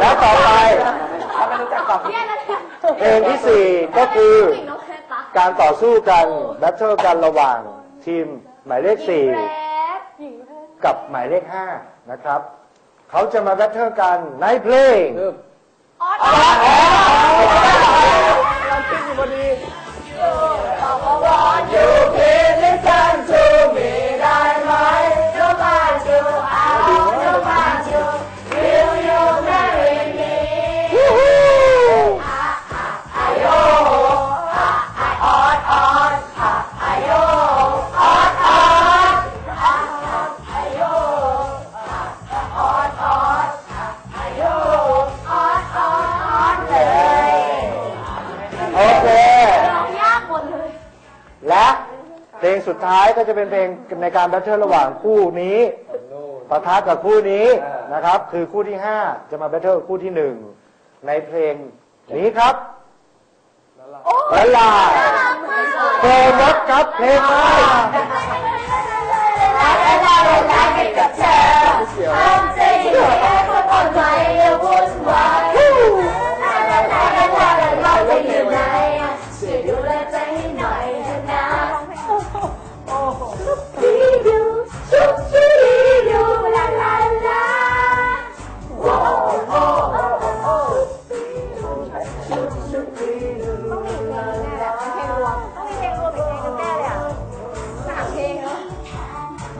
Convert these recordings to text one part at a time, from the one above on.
แล้วต่อไปถ้าไม่รู้จักตอบผิดเพลงที่สี่ก็คือ การต่อสู้กันแบทเทิลกันระหว่างทีมหมายเลขสี่กับหมายเลขห้านะครับ เขาจะมาแบทเทิลกันในเพลง สุดท้ายก็จะเป็นเพลงในการแบทเทิลระหว่างคู่นี้ปะทะกับคู่นี้นะครับ คือคู่ที่5จะมาแบทเทิลคู่ที่1ในเพลงนี้ครับละลายเพลงรักครับเพลงไม้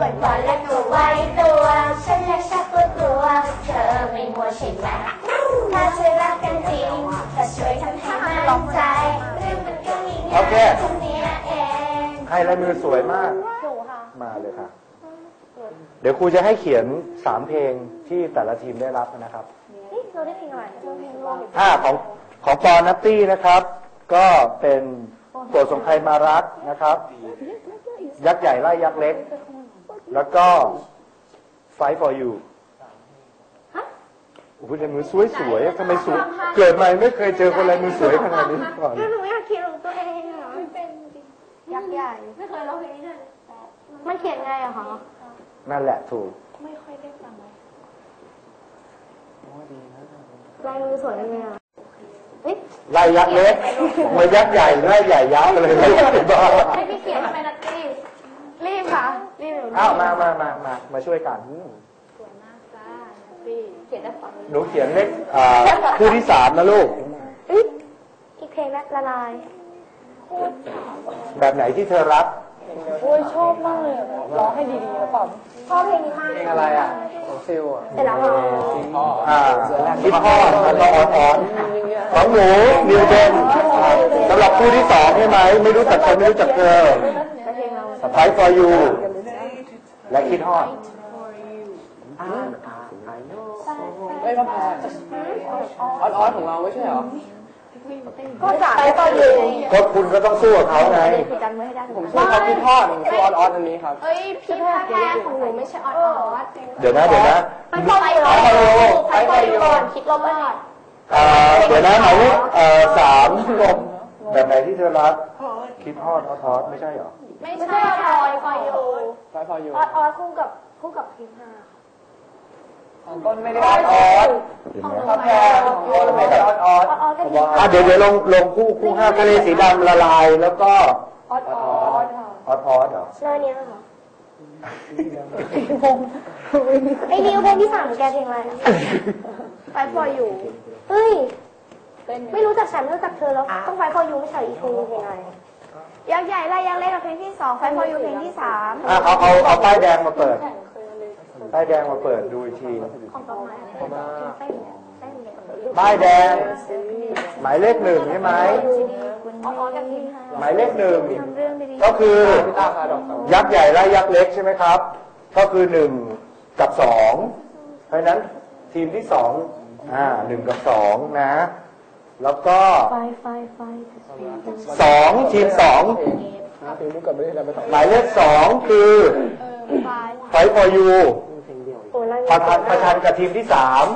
วันวันและตัวไว้ตัว ฉันและชักตัวตัว เธอไม่มัวใช่ไหมถ้าช่วยรักกันจริงก็ช่วยทำให้มั่นใจเรื่องมันก็มีง่ายแค่เนี้ยเองใครลายมือสวยมาก หนูค่ะ มาเลยค่ะ เดี๋ยวครูจะให้เขียน3เพลงที่แต่ละทีมได้รับนะครับนี่เราได้เพลงอะไรเราเพลงโลกอ่าของของปอนัตตี้นะครับ ก็เป็นโปรดสงใครมารักนะครับ ยักษ์ใหญ่ไล่ยักษ์เล็ก แล้วก็ Fight for you โอ้โหลายมือสวยสวยๆทำไมสวยเกิดมาไม่เคยเจอคนลายมือสวยขนาดนี้มาก่อนหนูอยากเขียนของตัวเองเหรอไม่เป็นยักษ์ใหญ่ไม่เคยร้องเพลงนี้เลยมันเขียนไงอะคะนั่นแหละถูกไม่ค่อยได้ฟังเลยลายมือสวยยังไงอะเฮ้ยไล่ยักษ์เล็กมายักษ์ใหญ่ไล่ใหญ่ยักษ์เลยไม่ได้บ้า ให้พี่เขียนทำไมนัตตี้รีบค่ะ รีบหนู อ้าวมามามามามาช่วยกันเขียนได้ฟังหนูเขียนเลขอ่าคู่ที่สามนะลูกเอ้ยอีกเพลงละละลาย แบบไหนที่เธอรัก โอ้ยชอบมากเลยอะร้องให้ดีๆแล้วเปล่าชอบเพลงนี้มากเพลงอะไรอะของซิลอะเสร็จแล้วค่ะอ๋ออ่าคิดพ่อแล้วก็อ่อนอ่อนของหนูนิวเดนสำหรับคู่ที่สองใช่ไหม ไม่รู้จักเธอไม่รู้จักเธอ แล้วเพลงเรา สไปฟอร์ยู และคิดฮอดเฮ้ยมาแพ้ออสออสของเราไม่ใช่เหรอก็จ่ายต่ออยู่ก็คุณก็ต้องสู้กับเขาไงคือกันไว้ให้ได้ผมชื่อเขาพี่ทอดผมชื่อออสออสอันนี้ครับเอ้ยพี่แพ้แพ้ของหนูไม่ใช่ออดออดเดี๋ยวนะเดี๋ยวนะมันไปรอไปไปก่อนคิดลบไปก่อนอ่าเดี๋ยวนะหมายเลขเอ่อสาม แบบไหนที่เธอรัก คิดฮอดออทอสไม่ใช่เหรอ ไม่ใช่ออดไปอยู่ไฟพออยู่ออดออดคู่กับคู่กับพิมพ์ห้าของต้นไม่ได้ออสออสเห็นไหมถ้าแพ้ของโยนไม่ได้ออสออสออดออดก็พิมพ์อะเดี๋ยวเดี๋ยวลงลงคู่คู่ห้าทะเลสีดำละลายแล้วก็ออดออดค่ะออทอสเหรอหน้านี้เหรอไอ้นิวเพลงที่สามแกเพลงอะไรไปพออยู่เฮ้ย ไม่รู้จักฉันไม่รู้จักเธอแล้ว ต้องไฟพออยู่ไม่ใช่อีกเพลงเพลงอะไรยักษ์ใหญ่ไล่ยักษ์เล็กกับเพลงที่สองไฟพออยู่เพลงที่สามอะเอาเอาเอาป้ายแดงมาเปิดป้ายแดงมาเปิดดูอีกทีของต้นไม้เต้นเต้นเนี่ยป้ายแดง หมายเลขหนึ่งใช่ไหมออดกับพิมพ์ห้าหมายเลขหนึ่งทำเรื่องดีก็คือพี่ตาคาดอกครับยักษ์ใหญ่ไล่ยักษ์เล็กใช่ไหมครับ ก็คือหนึ่งกับสองเพราะฉะนั้นทีมที่สองอ่าหนึ่งกับสองนะ แล้วก็ไฟไฟไฟสองทีมสองเพลงมุกกับไม่ได้แล้วไม่ต้องหมายเลขสองคือไฟไฟฟอร์ยูโอ้ยแล้วประชันประชันกับทีมที่สาม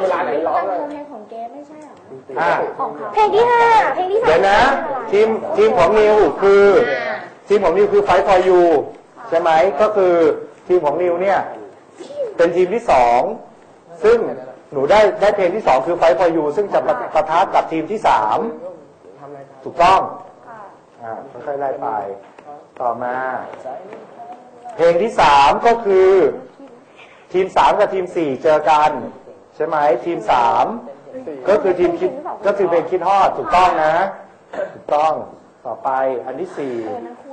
เวลาไหนร้องเลยเพลงของแกไม่ใช่หรออ่าเพลงที่ห้าเพลงที่สามเดี๋ยวนะ ทีมทีมของนิวคือ ทีมของนิวคือไฟฟอร์ยูใช่ไหมก็คือทีมของนิวเนี่ย เป็นทีมที่สองซึ่ง หนูได้ได้เพลงที่สองคือไฟพอยูซึ่งจะปะปะทะกับทีมที่สามทำอะไรครับถูกต้องค่ะอ่าค่อยๆไล่ไป ต่อมา เพลงที่สามก็คือ ทีมสามกับทีมสี่เจอกัน ใช่ไหมทีมสามก็คือทีมคิดก็คือเพลงคิดฮอดถูกต้องนะ ถูกต้องต่อไปอันที่สี่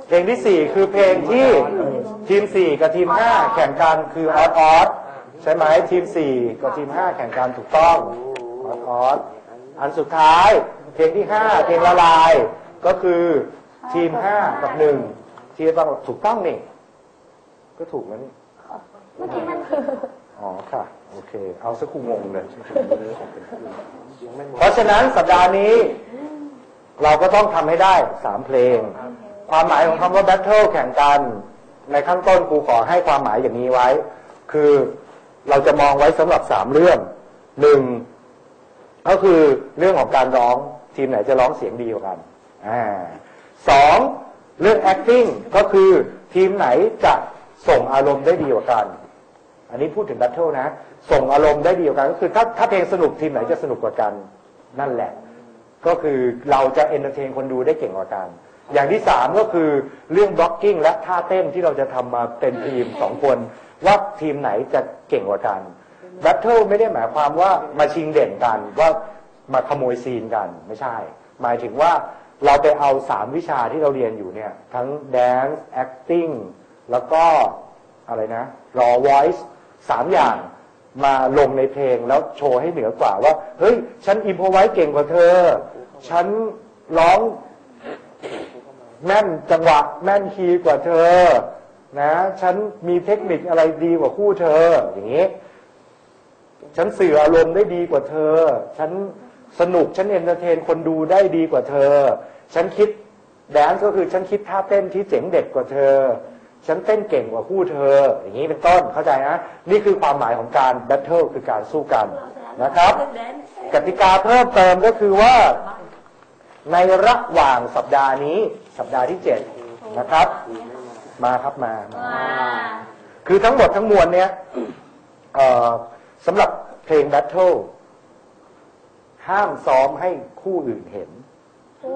เพลงที่สี่คือเพลงที่ทีมสี่กับทีมห้าแข่งกันคือออสออส ใช่ไหมทีมสี่กับทีมห้าแข่งกันถูกต้องออสออสอันสุดท้ายเพลงที่ห้าเพลงละลาย ก็คือทีมห้ากับหนึ่งทีมต้องถูกต้องนี่ ก็ถูกแล้วนี่เมื่อกี้มันคืออ๋อค่ะ โอเค เอาสักคูงงเลย เพราะฉะนั้นสัปดาห์นี้ เราก็ต้องทำให้ได้สามเพลง ความหมายของคำว่า battle แข่งกัน ในข้างต้นครูขอให้ความหมายอย่างนี้ไว้ คือ เราจะมองไว้สำหรับสามเรื่องหนึ่งก็คือเรื่องของการร้องทีมไหนจะร้องเสียงดีกว่ากันอสองเรื่อง acting ก็คือทีมไหนจะส่งอารมณ์ได้ดีกว่ากัน อันนี้พูดถึง battle นะ ส่งอารมณ์ได้ดีกว่ากัน ก็คือถ้าถ้าเพลงสนุกทีมไหนจะสนุกกว่ากัน นั่นแหละ ก็คือเราจะเอนเตอร์เทนคนดูได้เก่งกว่ากัน อย่างที่สามก็คือเรื่องบล็อกกิ้งและท่าเต้นที่เราจะทำมาเป็นทีมสองคน ว่าทีมไหนจะเก่งกว่ากันแบทเทิลไม่ได้หมายความว่ามาชิงเด่นกันว่ามาขโมยซีนกันไม่ใช่ หมายถึงว่าเราไปเอาสามวิชาที่เราเรียนอยู่เนี่ย ทั้ง dance acting แล้วก็อะไรนะ raw voice สามอย่างมาลงในเพลงแล้วโชว์ให้เหนือกว่าว่า เฮ้ย ฉันอิมพอไว้เก่งกว่าเธอ ฉันร้อง แม่นจังหวะแม่นคีย์กว่าเธอ นะ ฉันมีเทคนิคอะไรดีกว่าคู่เธอ อย่างนี้ ฉันสื่ออารมณ์ได้ดีกว่าเธอ ฉันสนุกฉันเอนเตอร์เทนคนดูได้ดีกว่าเธอ ฉันคิดแดนซ์ก็คือฉันคิดท่าเต้นที่เจ๋งเด็ดกว่าเธอ ฉันเต้นเก่งกว่าคู่เธอ อย่างนี้เป็นต้นเข้าใจนะ นี่คือความหมายของการแบทเทิลคือการสู้กันนะครับ กติกาเพิ่มเติมก็คือว่า ในระหว่างสัปดาห์นี้สัปดาห์ที่เจ็ดนะครับ มาครับมามาคือทั้งหมดทั้งมวลเนี้ยเอ่อสำหรับเพลงแบทเทิลห้ามซ้อมให้คู่อื่นเห็นโอ้